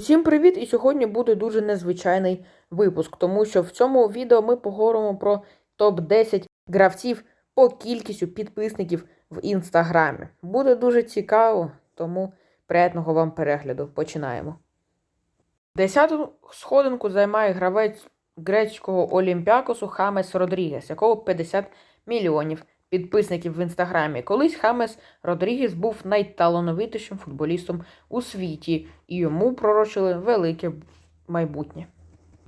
Усім привіт! І сьогодні буде дуже незвичайний випуск, тому що в цьому відео ми поговоримо про топ-10 гравців по кількістю підписників в інстаграмі. Буде дуже цікаво, тому приємного вам перегляду. Починаємо. Десяту сходинку займає гравець грецького Олімпіакосу Хамес Родрігес, якого 50 мільйонів підписників в інстаграмі. Колись Хамес Родрігес був найталановитішим футболістом у світі, і йому пророчили велике майбутнє.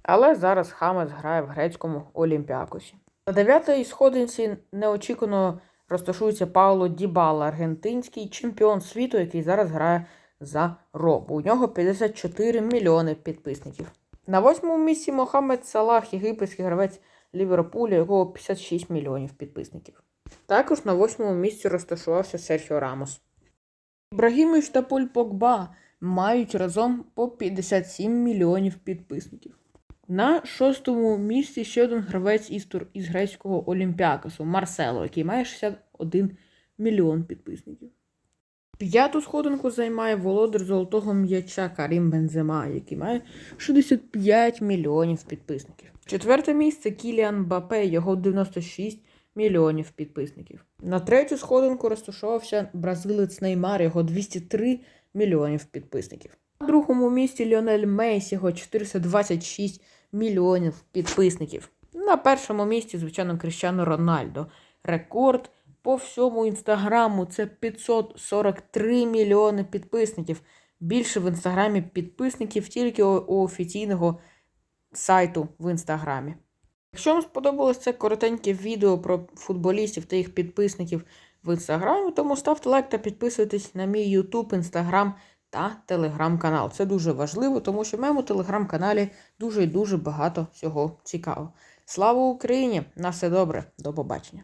Але зараз Хамес грає в грецькому Олімпіакосі. На дев'ятій сходинці неочікувано розташується Пауло Дібала, аргентинський чемпіон світу, який зараз грає за Робу. У нього 54 мільйони підписників. На восьмому місці Мохаммед Салах, єгипетський гравець Ліверпуля, якого 56 мільйонів підписників. Також на восьмому місці розташувався Серхіо Рамос. Ібрагімович та Поль Погба мають разом по 57 мільйонів підписників. На шостому місці ще один гравець із, тур- із грецького Олімпіакосу Марсело, який має 61 мільйон підписників. П'яту сходинку займає володар золотого м'яча Карім Бензема, який має 65 мільйонів підписників. Четверте місце Кіліан Бапе, його 96 мільйонів підписників. На третю сходинку розташувався бразилець Неймар, його 203 мільйонів підписників. На другому місці Ліонель Мейс, його 426 мільйонів підписників. На першому місці, звичайно, Кріщано Рональдо. Рекорд по всьому інстаграму це 543 мільйони підписників. Більше в інстаграмі підписників тільки у офіційного сайту в інстаграмі. Якщо вам сподобалось це коротеньке відео про футболістів та їх підписників в інстаграмі, тому ставте лайк та підписуйтесь на мій YouTube, інстаграм та телеграм-канал. Це дуже важливо, тому що в моєму телеграм-каналі дуже і дуже багато всього цікавого. Слава Україні! На все добре, до побачення!